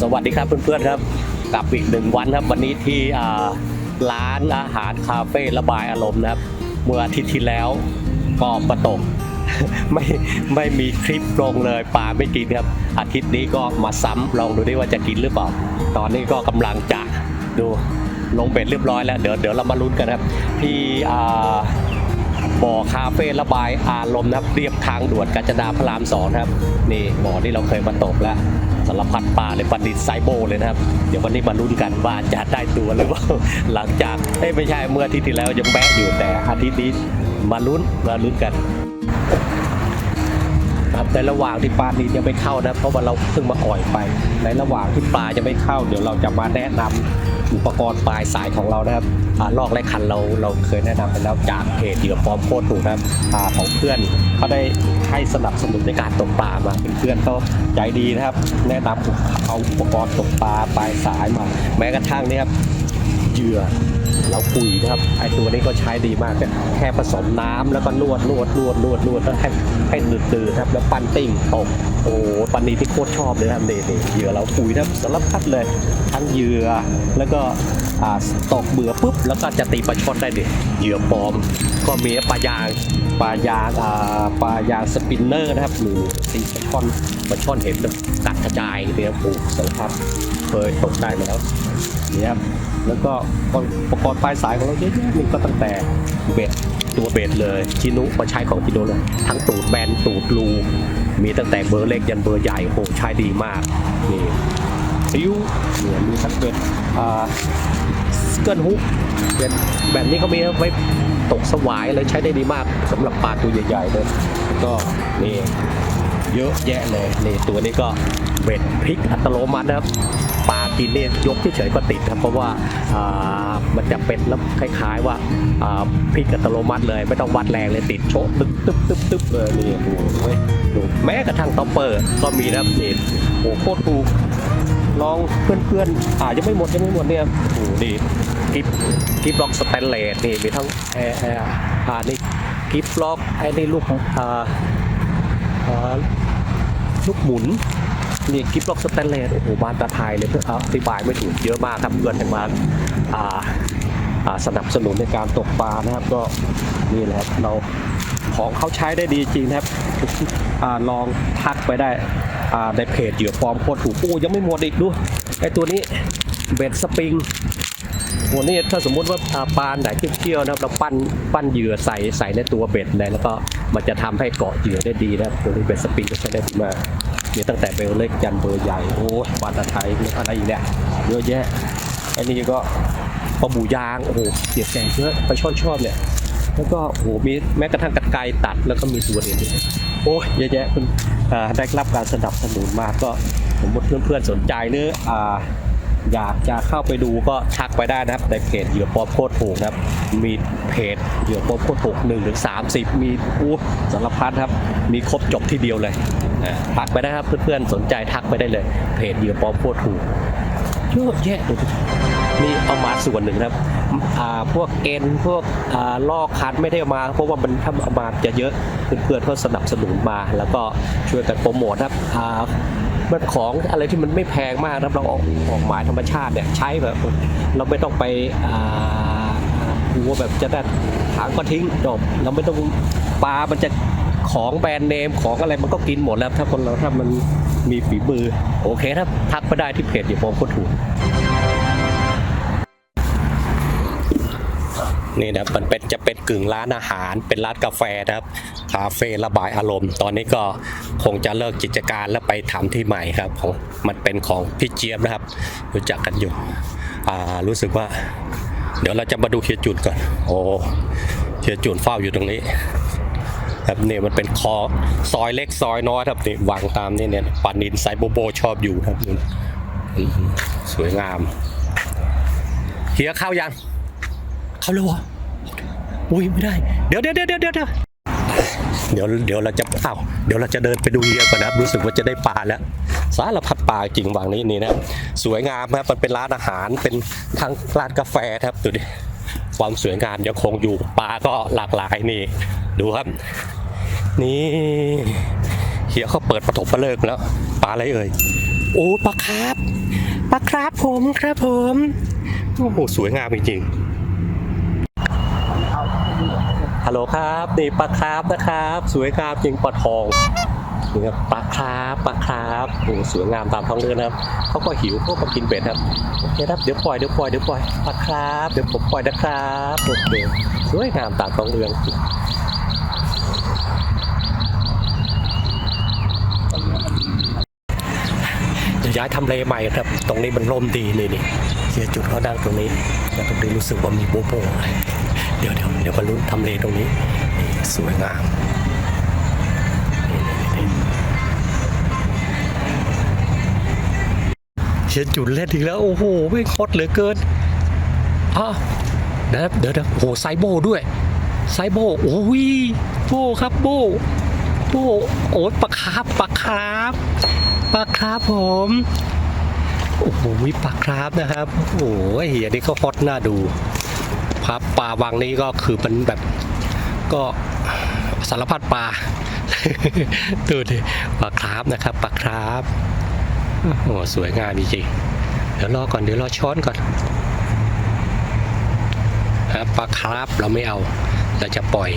สวัสดีครับเพื่อนๆครับกลับอีกหนึ่งวันครับ วันนี้ที่ร้านอาหารคาเฟ่ระบายอารมณ์นะครับ เมื่ออาทิตย์ที่แล้วก็ประตกไม่ไม่มีคลิปลงเลยปลาไม่กินครับ อาทิตย์นี้ก็มาซ้ำลองดูดิว่าจะกินหรือเปล่า ตอนนี้ก็กำลังจะดูลงเบ็ดเรียบร้อยแล้วเดี๋ยวเดี๋ยวเรามาลุ้นกันครับ ที่บ่อคาเฟ่ระบายอารมณ์นะครับเรียบทางด่วนกาญจนาพระรามสองครับ นี่บ่อที่เราเคยมาตกแล้ว สารพัดปลาเลยปลาดิษไซโบเลยนะครับ เดี๋ยววันนี้มาลุ้นกันว่าจะได้ตัวหรือเปล่าหลังจากเอ้ไม่ใช่เมื่ออาทิตย์ที่แล้วยังแบะอยู่แต่อาทิตย์นี้มาลุ้นมาลุ้นกันครับในระหว่างที่ปลานินยังไม่เข้านะเพราะว่าเราเพิ่งมาอ่อยไป ในระหว่างที่ปลาจะไม่เข้า เดี๋ยวเราจะมาแนะนำอุปกรณ์ปลายสายของเรานะครับอลอกและคันเราเราเคยแนะนำไปแล้วจากเพจเหยื่อฟอร์มโคตรถูกนะครับอ่าของเพื่อนเขาได้ ให้สนับสนุนในการตกปลามาเป็นเพื่อนเขาใจดีนะครับ แนะนำเอาอุปกรณ์ตกปลาปลายสายมา แม้กระทั่งนี่ครับเหยื่อเราปุ๋ยนะครับไอตัวนี้ก็ใช้ดีมากแค่ผสมน้ำแล้วก็นวดนวดนวดนวดนวดแล้วให้ให้หนืดๆครับแล้วปั้นติ้งตกโอ้ปันนี้ที่โคตรชอบเลยครับนี่ยเหยื่อเราปุ๋ยนะครับสารพัดเลยทั้งเหยื่อแล้วก็ตกเบื่อปุ๊บแล้วก็จะตีปลาช่อนได้เดิเหยื่อปลอม ก็มีปลายางปลายางอ่าปลายางสปินเนอร์นะครับหรือตีปลาช่อนปลาช่อนเห็นแบบกัดกระจายเนี่ยปลูกสารพัดเคยตกได้แล้วนี่ครับแล้วก็อุปกรณ์ปลายสายของเราเยอะๆนี่ก็ตั้งแต่เบ็ดตัวเบ็ดเลยชินุมาใช้ของชินุเลยทั้งตูดแบนตูดรูมีตั้งแต่เบอร์เล็กยันเบอร์ใหญ่โหใช้ดีมากนี่ซิวเนี่ยมีทั้งเบ็ดอ่าสเกิลฮุกเบ็ดแบบนี้เขามีไว้ ตกสวายเลยใช้ได้ดีมากสำหรับปลาตัวใหญ่ๆเลยก็นี่เยอะแยะเลยนี่ตัวนี้ก็เบ็ดพลิกอัตโนมัตินะครับปลากินเนี่ยยกเฉยๆก็ติดครับเพราะว่าอ่ามันจะเป็นแล้วคล้าย ๆ ว่าอ่าพลิกอัตโนมัติเลย ไม่ต้องวัดแรงเลยติดโชะตึ๊บตึ๊บตึ๊บตึ๊บเลยนี่โอ้โหดูแม้กระทั่งต็อปเปอร์ก็มีนะครับนี่โอ้โหโคตรถูก ลองเพื่อนๆอ่ายังไม่หมดยังไม่หมดเนี่ยโอ้โหดีกิฟกิฟล็อกสแตนเลสนี่มีทั้งแอร์แอร์อ่านี่กิฟล็อกไอ้นี่ลูกอ่าอ่าลูกหมุนนี่กิฟล็อกสแตนเลสโอ้โหบานตาไทยเลยเพื่ออธิบายไม่ถูกเยอะมากครับเพื่อนมาอ่าอ่าสนับสนุนในการตกปลานะครับก็นี่แหละเราของเขาใช้ได้ดีจริงนะครับอ่าลองทักไปได้ ในเพจเหยื่อฟอมโคตรถูกโอ้ยังไม่หมดอีกดูไอตัวนี้เบ็ดสปริงโหนี่ถ้าสมมุติว่าอ่าปลาไหนเที่ยวๆนะครับเราปั้นปั้นเหยื่อใส่ใส่ในตัวเบ็ดเลยแล้วก็มันจะทำให้เกาะเหยื่อได้ดีนะครับตัวนี้เบ็ดสปริงก็ใช้ได้ดีมากมีตั้งแต่เบลเล็กยันเบอร์ใหญ่โอ้ยปลาตะไทยอะไรอีกเนี่ยเยอะแยะอันนี้ก็ปลาบูยางโอ้โหเสียบแสงเยอะไปช่อนชอบเนี่ย แล้วก็โอ้โหมีแม้กระทั่งกระไกรตัดแล้วก็มีตัวอื่นอีกโอ้ยเยอะแยะคุณได้รับการสนับสนุนมากก็สมมติเพื่อนๆสนใจหรืออ่าอยากจะเข้าไปดูก็ทักไปได้นะครับในเพจเหยื่อปอมโคตรถูกนะครับ มีเพจเหยื่อปอมโคตรถูก1ถึง30มีอู้สารพัดครับ มีครบจบที่เดียวเลยทักไปได้ครับเพื่อนๆสนใจทักไปได้เลย เพจเหยื่อปอมโคตรถูกเยอะแยะเลยนี่เอามาส่วนหนึ่งนะครับ พวกเอ็นพวกอ่าลอกคันไม่ได้มาเพราะว่ามันถ้าเอามาจะเยอะเพื่อนๆเขาสนับสนุนมา แล้วก็ช่วยกันโปรโมทนะครับมันของอะไรที่มันไม่แพงมากนะครับเราออกออกหมายธรรมชาติเนี่ยใช้แบบเราไม่ต้องไปกลัวแบบจะได้ถางก็ทิ้งจบเราไม่ต้องปลามันจะของแบรนด์เนมของอะไรมันก็กินหมดแล้ว ถ้าคนเราถ้ามันมีฝีมือ โอเคถ้าทักไปได้ที่เพจอย่าพอมก็ถูก นี่นะมันเป็นจะเป็นกึ่งร้านอาหาร เป็นร้านกาแฟนะครับคาเฟ่ระบายอารมณ์ ตอนนี้ก็คงจะเลิกกิจการแล้วไปทำที่ใหม่ครับของมันเป็นของพี่เจี๊ยบนะครับ รู้จักกันอยู่อ่ารู้สึกว่า เดี๋ยวเราจะมาดูเฮียจุนก่อน โอ้เฮียจุนเฝ้าอยู่ตรงนี้ครับนี่มันเป็นคอซอยเล็กซอยน้อยครับนี่วางตามนี่เนี่ยปานินไซโบโบชอบอยู่ครับนี่สวยงามเฮียเข้ายังเข้าแล้วเหร อุ้ยไม่ได้ เดี๋ยวเดี๋ยวเดี๋ยวเดี๋ยวเดี๋ยวเดี๋ยวเดี๋ยวเราจะอ้าเดี๋ยวเราจะเดินไปดูเยอยก่อนนะรู้สึกว่าจะได้ปลาแล้ว สารพัดปลาจริงวางนี้นี่นะสวยงามครับมันเป็นร้านอาหารเป็นทั้งร้านกาแฟครับดูดิความสวยงามยังคงอยู่ปลาก็หลากหลายนี่ ดูครับ นี่เขียเขาเปิดปฐมประเลิกแล้วปลาอะไรเอ่ยโอ้ปลาครับปลาครับผมครับผมโอ้โหสวยงามจริงๆ ฮัลโหลครับนี่ปลาคร์ฟนะครับ สวยงามจริงปลาทองนี่ครับปลาคร์ฟปลาคร์ฟโอ้สวยงามตามท้องเรื่องนะครับเขาก็หิวเขาก็กินเป็ดครับโอเคครับเดี๋ยวปล่อยเดี๋ยวปล่อยเดี๋ยวปล่อยปลาคร์ฟเดี๋ยวผมปล่อยนะครับโอเคสวยงามตามท้องเรื่องจะย้ายทำเลใหม่ครับ ตรงนี้มันร่มดีนี่นี่เสียจุดเขาดังตรงนี้แล้วตรงนี้รู้สึกว่ามีโบโบอะไร เดี๋ยวเดี๋ยวเดี๋ยวมาลุ้นทำเลตรงนี้นี่สวยงามนี่นี่นี่เสียจุดเล่นอีกแล้ว โอ้โหไม่คดเหลือเกินอ้าเดี๋ยวเดี๋ยวโอ้โหไซโบด้วยไซโบโอ้ยโบครับโบโบโอ้ยปลาคาร์ฟปลาคาร์ฟปลาคราฟผมโอ้โหปลาคราฟนะครับโอ้โหเฮียนี่ก็ฮอตน่าดู ครับปลาวังนี้ก็คือมันแบบก็สารพัดปลาดูดิปลาคราฟนะครับปลาคราฟโอ้สวยงามจริงๆเดี๋ยวรอก่อนเดี๋ยวรอช้อนก่อนครับปลาคราฟเราไม่เอา เราจะปล่อย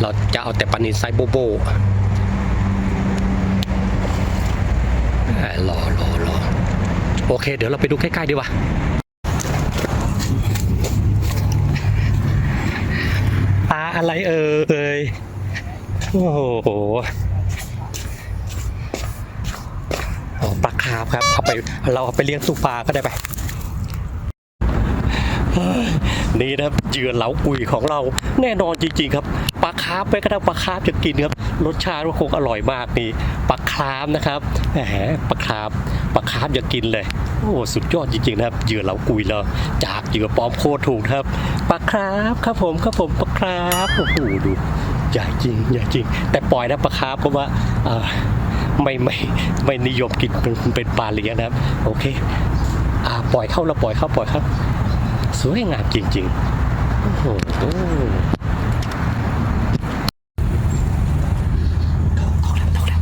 เราจะเอาแต่ปลานินไซโบโบรอรอรอโอเค เดี๋ยวเราไปดูใกล้ๆดีกว่าปลา อะไรเอ่ยโอ้โหปลาคาร์ฟครับเอาไปเราเอาไปเลี้ยงตู้ปลาก็ได้ไปนี่นะครับเยื่อเหลากุยของเราแน่นอนจริงๆครับปลาคาร์ฟไปก็ได้ปลาคาร์ฟจะกินครับรสชาติก็คงอร่อยมากนี่ปลาคาร์ฟนะครับแหมปลาคาร์ฟปลาคาร์ฟอยากินเลยโอ้สุดยอดจริงๆนะครับเยื่อเหลากุยเราจากเยื่อปลอมโคตรถูกครับ ปลาครับครับผมครับผมปลาครับโอ้โหดูใหญ่จริงใหญ่จริง แต่ปล่อยนะปลาครับเพราะว่าเอ่ไม่ไม่ไม่นิยมกินเป็นเป็นปลาเลี้ยงนะครับ โอเคอ่าปล่อยเข้าแล้วปล่อยเข้าปล่อยเข้าสวยงามจริง ๆ โอ้โหถอกถอกแล้วถอกแล้ว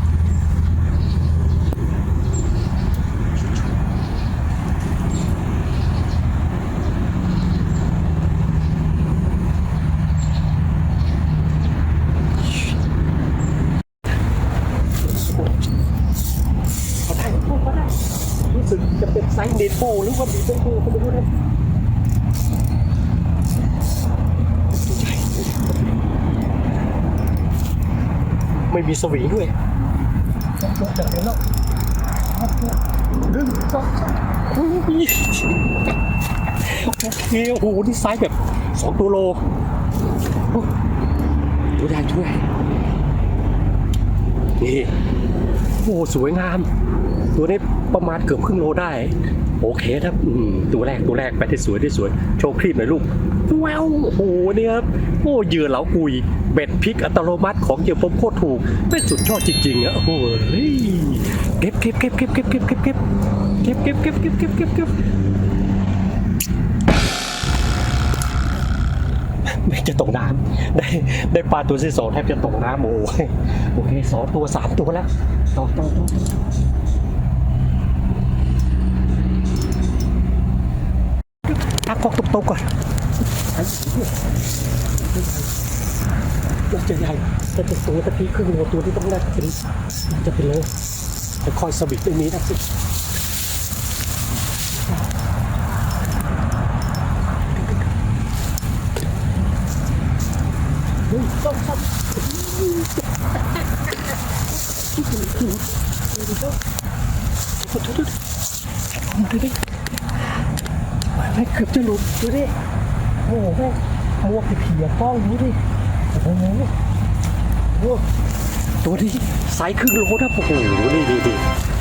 เขาได้เขาได้รู้สึกจะเป็นไซส์เน โปหรือว่าดีเป็นโปก็ไม่รู้นะไม่มีสวีด้วยจับตัวจับแล้วดึงสองสามโอ้ยโอเคโอ้โหนี่ไซส์แบบสองตัวโลโอ้ดูได้ช่วยนี่ โอ้สวยงาม ตัวนี้ประมาณเกือบครึ่งโลได้ โอเคครับตัวแรกตัวแรกไปที่สวยที่สวยโชว์คลิปหน่อยลูกว้าวโอ้โหเนี่ยครับโอ้เยื่อเหลากุย เบ็ดพริกอัตโนมัติของเยื่อผมโคตรถูกเป็นสุดยอดจริงๆอะโอ้โหเฮ้ยเก็บเก็บเก็บเก็บเก็บเก็บเก็บเก็บเก็บเก็บเก็บเก็บเก็บเก็บเก็บ ไม่จะตกน้ำได้ได้ปลาตัวที่สองแทบจะตกน้ำโอ้ยโอเคสองตัวสามตัวแล้วต่อต่อต่อตั้งกองตรงๆก่อนตัวจะใหญ่แต่จะตัวตะกี้ครึ่งโลตัวที่ต้องน่าจะเป็นจะเป็นโลแต่คอยสวิตตรงนี้นะสิเฮ้ยต้องต้อง ดูดิดูดิไม่เกือบจะหลุดดูดิโอ้โหแม่มัวไปเพียกล้องดูดิโอ้โหโอ้ตัวนี้ไซส์ครึ่งโลนะโอ้โหนี่นี่นี่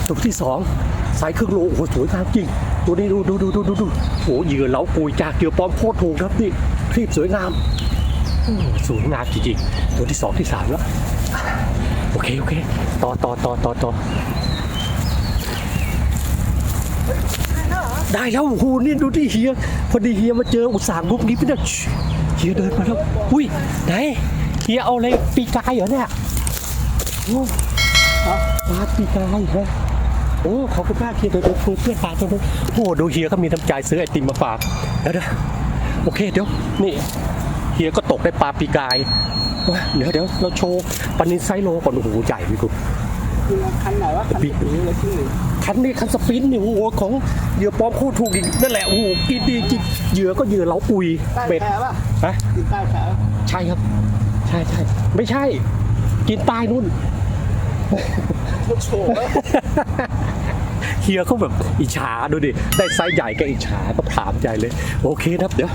ตัวที่สองไซส์ครึ่งโลโอ้โหสวยงามจริง ตัวนี้ดูดูดูดูดูดูโอ้เหยื่อเหลาปุยจากเหยื่อปลอมโคตรถูกครับนี่คลิปสวยงามสวยงามจริงๆตัวที่สองที่สามแล้ว โอเคโอเคต่อต่อต่อต่อต่อได้แล้วโอ้โหนี่ดูดิเฮียพอดีเฮียมาเจออุตสาหกรรมนี้พี่เนี่ยเฮียเดินมาแล้วอุ้ยไหนเฮียเอาอะไรปีกายเหรอเนี่ยโอ้ปลาปีกายเหรอโอ้ขอบคุณมากเฮียเดี๋ยวเดี๋ยวคุยเพื่อนฝาตรงนู้นโอ้ดูเฮียก็มีน้ำใจซื้อไอติมมาฝากเดี๋ยวเดี๋ยวโอเคเดี๋ยวนี่เฮียก็ตกได้ปลาปีกาย เดี๋ยวเดี๋ยวเราโชว์ปลานินไซโลก่อนโอ้โหใหญ่พี่กุ๊คือคันไหนวะคันนี้เลยชื่อคันนี้คันสปินนี่โอ้โหของเหยื่อปลอมโคตรถูกอีกนั่นแหละโอ้โหกินดีจริงเหยื่อก็เหยื่อเราอุยใต้เบ็ดแผลป่ะฮะติดใต้แผลใช่ครับ ใช่ใช่ไม่ใช่ กินใตายนู่นลูกโชว์เฮียเขาแบบอิจฉาดูดิได้ไซส์ใหญ่ก็อิจฉาก็ถามใจเลย โอเคนะครับเดี๋ยว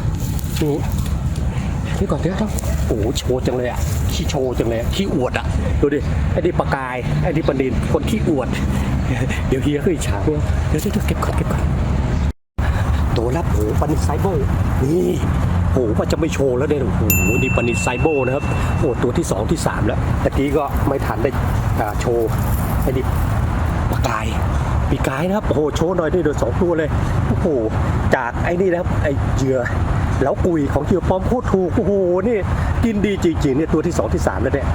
นี่นี่ก่อนเดี๋ยวครับโอ้โหโชว์จังเลยอะขี้โชว์จังเลยอะขี้อวดอะดูดิไอ้นี่ปากกายไอ้นี่ประดินคนขี้อวด เดี๋ยวเฮียก็อิจฉาด้วยเดี๋ยวเดี๋ยวเดี๋ยวเก็บก่อนเก็บก่อนตัวรับโอ้โหปานิชไซโบนี่โอ้โหมันจะไม่โชว์แล้วเนี่ยโอ้โหนี่ปานิชไซโบนะครับโอ้ตัวที่สองที่สามแล้วตะกี้ก็ไม่ทันได้อ่าโชว์ไอ้นี่ปลากายปีกายนะครับโอ้โหโชว์หน่อยด้วยเดือสองตัวเลยโอ้โหจากไอ้นี่นะครับไอ้เหยื่อ แล้วกุยของเหยื่อปอมโคตรถูกโอ้โหนี่กินดีจริงๆเนี่ยตัวที่สองที่สามแล้วเนี่ย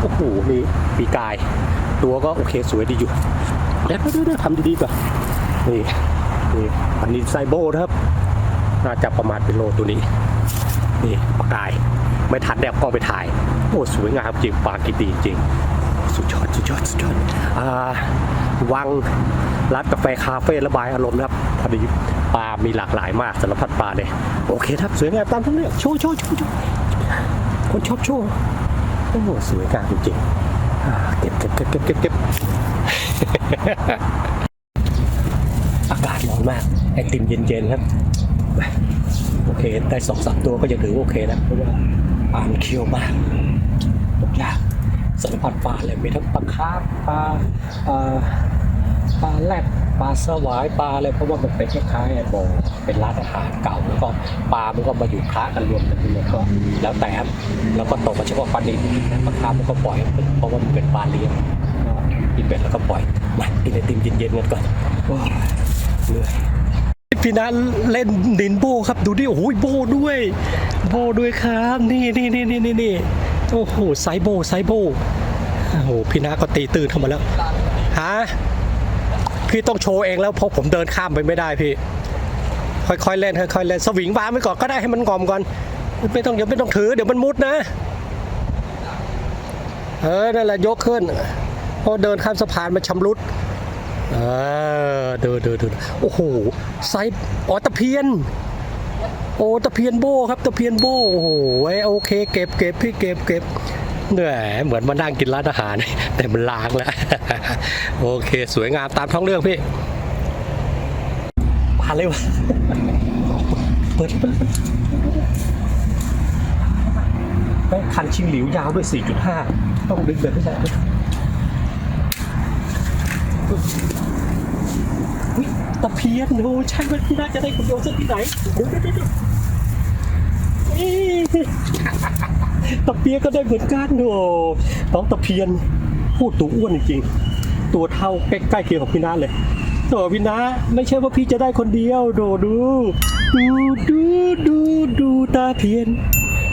โอ้โหนี่ปีกาย ตัวก็โอเคสวยดีอยู่เดี๋ยวเดี๋ยวเดี๋ยวทำดีๆก่อนนี่นี่ปันนินไซโบนะครับ น่าจะประมาณเป็นโลตัวนี้ นี่ปลากายไม่ทันแดบก็ไปถ่าย โอ้สวยงามจริงปลากินดีจริงสุดยอดสุดยอดสุดยอดอ่าวังร้านกาแฟคาเฟ่ระบายอารมณ์นะครับพอดีปลามีหลากหลายมากสารพัดปลาเลย โอเคครับ สวยงามตามทั้งเรื่องโชว์โชว์โชว์โชว์คนชอบโชว์โอ้โหสวยงามจริงๆเก็บเก็บเก็บเก็บเก็บเก็บอากาศร้อนมากไอติมเย็นๆครับ โอเค ได้สองสามตัวก็ยังถือโอเคนะเพราะว่าปลานเคี้ยวมากตกยากสารพัดปลาเลยมีทั้งปลาคาร์ฟปลาเอ่อปลาแรด ปลาสวายปลาอะไรเพราะว่ามันเป็นคล้ายๆไอ้บ่อเป็นร้านอาหารเก่าแล้วก็ปลามันก็มาอยู่ค้ากันรวมกันเลยก็แล้วแต่ครับแล้วก็ตกมาเฉพาะปลาดิบนะปลาคามันก็ปล่อยเพราะว่ามันเป็นปลาเลี้ยงกินเป็ดแล้วก็ปล่อยมากินไอติมเย็นๆกันก่อนเหนื่อยพี่นัทเล่นดินโบครับดูดิโอ้โหโบด้วย โบด้วยครับ นี่นี่นี่นี่นี่นี่โอ้โหไซโบไซโบโอ้โหพี่นัทก็ตีตื่นเข้ามาแล้วฮะ พี่ต้องโชว์เองแล้วเพราะผมเดินข้ามไปไม่ได้พี่ ค่อยๆเล่นค่อยๆเล่นสวิงวางไว้ก่อนก็ได้ให้มันงอมก่อนไม่ต้องเดี๋ยวไม่ต้องถือเดี๋ยวมันมุดนะเออนั่นแหละยกขึ้นพราะเดินข้ามสะพานมันชำรุดเออดูดูดูโอ้โหไซส์อ๋อตะเพียนโอ้ตะเพียนโบครับตะเพียนโบโอ้โหโอเค เก็บเก็บพี่เก็บเก็บ เหนื่อยเหมือนมานั่งกินร้านอาหาร แต่มันล้างแล้ว โอเค สวยงามตามท้องเรื่องพี่มาเลยวะเปิดเปิดเปิดแม่คันชิงหลิวยาวด้วย 4.5 ต้องดึงแบบนี้แหละอุ๊ยตะเพียนโอ้ใช่มันน่าจะได้คุณโยนสักที่ไหนเดี๋ยวเดี๋ยวเดี๋ยว ตะเพียก็ได้เหมือนกันโอ้น้องตะเพียนพูดตัวอ้วนจริงๆ ตัวเท่าใกล้ๆเคียงกับพี่นาเลยโถพี่นาไม่ใช่ว่าพี่จะได้คนเดียวโดดู ดูดูดูดูตาเพียน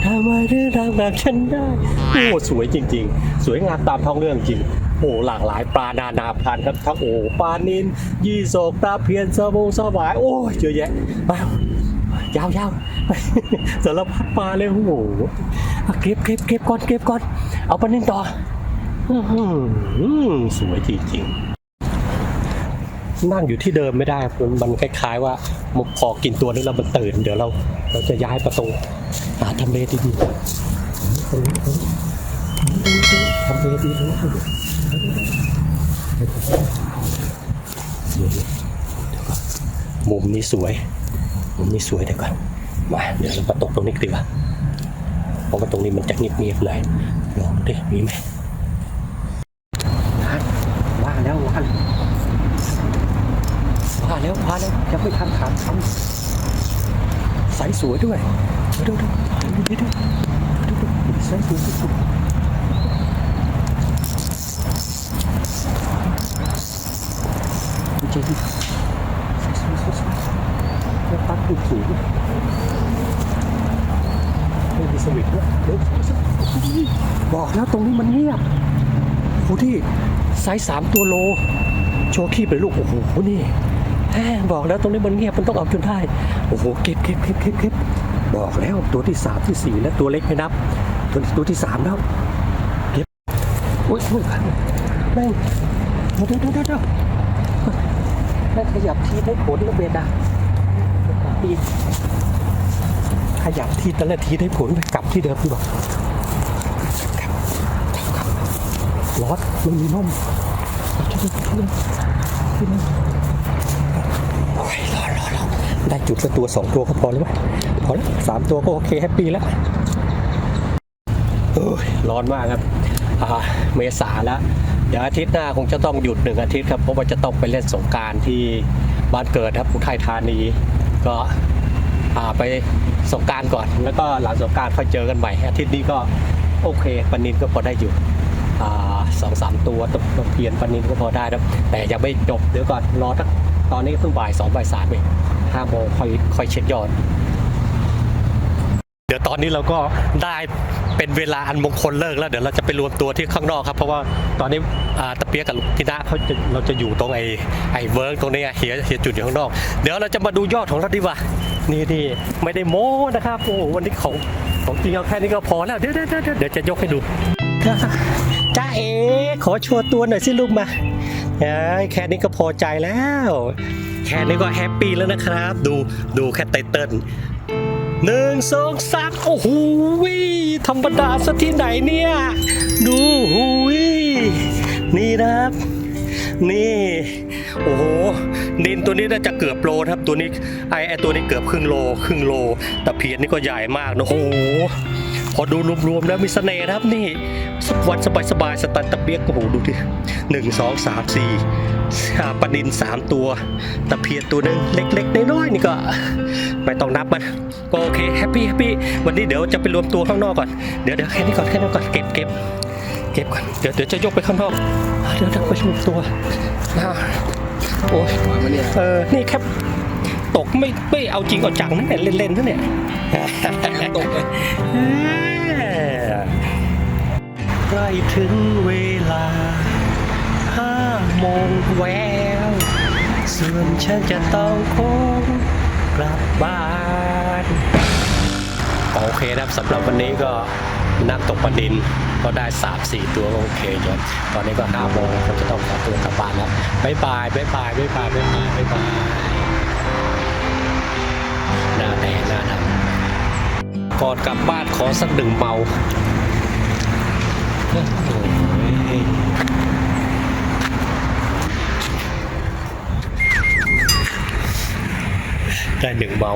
ทำไมเรื่องราวแบบฉันได้ โอ้สวยจริง ๆ สวยงามตามท้องเรื่องจริงโอ้หลากหลายปลานานาพันธุ์ครับทั้งโอ้ปลานินยี่โศกตาเพียนสะบงสวายโอ้เยอะแยะไป ยาวยาวสารพัดปลาเลยโอ้โหเก็บเก็บเก็บก่อนเก็บก่อน เอาปลานินต่อสวยจริงๆนั่งอยู่ที่เดิมไม่ได้มันมันคล้าย ๆ ว่ามันพอกินตัวนี้แล้วมันตื่น เดี๋ยวเรา เราจะย้ายประตูหาทำเลดีๆทำเลดีตรงนี้เดี๋ยวเดี๋ยวก่อนมุมนี้สวย มุมนี่สวยเดี๋ยวก่อนมาเดี๋ยวเราไปตกตรงนี้ดีกว่าเพราะว่าตรงนี้มันจะเงียบๆหน่อยลองดูดิมีไหมว่าแล้วว่าแล้วว่าแล้วว่าแล้วยังไม่ทำขาทำสายสวยด้วยดูดูดูดูดูดูดูใสสวยสุดๆดูเจ๊ ถูกสูงไม่มีสวิตช์ด้วยเดี๋ยวบอกแล้วตรงนี้มันเงียบโอ้ที่ไซส์สามตัวโล โชว์ขี้ไปลูก โอ้โห นี่แบอกแล้วตรงนี้มันเงียบมันต้องเอาจนได้ โอ้โหเก็บเก็บเก็บเก็บเก็บบอกแล้วตัวที่สามที่สี่และตัวเล็กไม่นับ ตัวตัวที่สามแล้วเก็บอุ้ยอุ้ยแม่งเดี๋ยวเดี๋ยวเดี๋ยวแม่งขยับทีให้ผลแล้วเบ็ดอะ ทีขยับทีแต่ละทีได้ผลไปกลับที่เดิมดีกว่าร้อนม่มีร่มที่เดิมที่มโอ้ยร้อนร้อนร้อนได้จุดละตัวสองตัวก็พอแล้วไหมพอแล้วสามตัวก็โอเคแฮปปี้แล้วโอ้ยร้อนมากครับอ่าเมษาแล้วเดี๋ยวอาทิตย์หน้าคงจะต้องหยุดหนึ่งอาทิตย์ครับเพราะว่าจะต้องไปเล่นสงการที่บ้านเกิดครับอุทัยธานี ก็ไปสงการก่อน แล้วก็หลังสงการค่อยเจอกันใหม่อาทิตย์นี้ก็โอเคปนินก็พอได้อยู่สองสามตัวตตะเพียนปนินก็พอได้ครับ แต่ยังไม่จบเดี๋ยวก่อนรอทักตอนนี้เพิ่งบ่ายสองบ่ายสามเองห้าโมงค่อยค่อยเช็คยอด อนนี้เราก็ได้เป็นเวลาอันมงคลเลิกแล้วเดี๋ยวเราจะไปรวมตัวที่ข้างนอกครับ เพราะว่าตอนนี้อ่าตะเปียกกับพี่ณะเขาจะเราจะอยู่ตรงไอ้ไอ้เวิร์กตรงนี้เฮียเฮียจุดอยู่ข้างนอก เดี๋ยวเราจะมาดูยอดของเราดีกว่านี่นี่ไม่ได้โม้นะครับโอ้โหวันนี้ของของจริงเอาแค่นี้ก็พอแล้วเดี๋ยวเดี๋ยวเดี๋ยวเดี๋ยวจะยกให้ดูจ้าเอ๋ขอโชว์ตัวหน่อยสิลูกมาแค่นี้ก็พอใจแล้วแค่นี้ก็แฮปปี้แล้วนะครับ ดูดูแค่ไตเติ้ล หนึ่งสองสามโอ้โหธรรมดาซะที่ไหนเนี่ย ดูหูวินี่นะครับ นี่ โอ้โหดินตัวนี้น่าจะเกือบโลครับตัวนี้ไอไอตัวนี้เกือบครึ่งโล ครึ่งโล แตะเพียนนี่ก็ใหญ่มากนะโอ้โหพอดูรวมๆแล้วมีเสน่ห์ครับนี่สักวันสบายๆสตันตะเปียกโอ้โหดูดิหนึ่งสองสามสี่หาปลานินสามตัวตะเพียนตัวหนึ่งเล็กๆน้อยๆนี่ก็ไม่ต้องนับมัน ก็โอเคแฮปปี้แฮปปี้วันนี้เดี๋ยวจะไปรวมตัวข้างนอกก่อนเดี๋ยวเดี๋ยวแค่นี้ก่อนแค่นี้ก่อนเก็บเก็บเก็บก่อนเดี๋ยวเดี๋ยวจะยกไปข้างนอกเดี๋ยวจะไปรวมตัวอ่าโอ้ยเออนี่แค่ตกไม่ไม่เอาจริงเอาจังนะเนี่ยเล่นๆนะเนี่ยตกเลยใกล้ถึงเวลาห้าโมงแววส่วนฉันจะต้องคงกลับบ้านโอ เคนะครับสำหรับวันนี้ก็นักตกปลาดินก็ได้3 4ตัวโอเคจนตอนนี้ก็5โมงก็จะต้องขอตัวกลับบ้านแล้วบายบายบายบายบายบายบายบายบายบายหน้าแดงหน้าดำก่อนกลับบ้านขอสักหนึ่งเมาได้หนึ่งเมา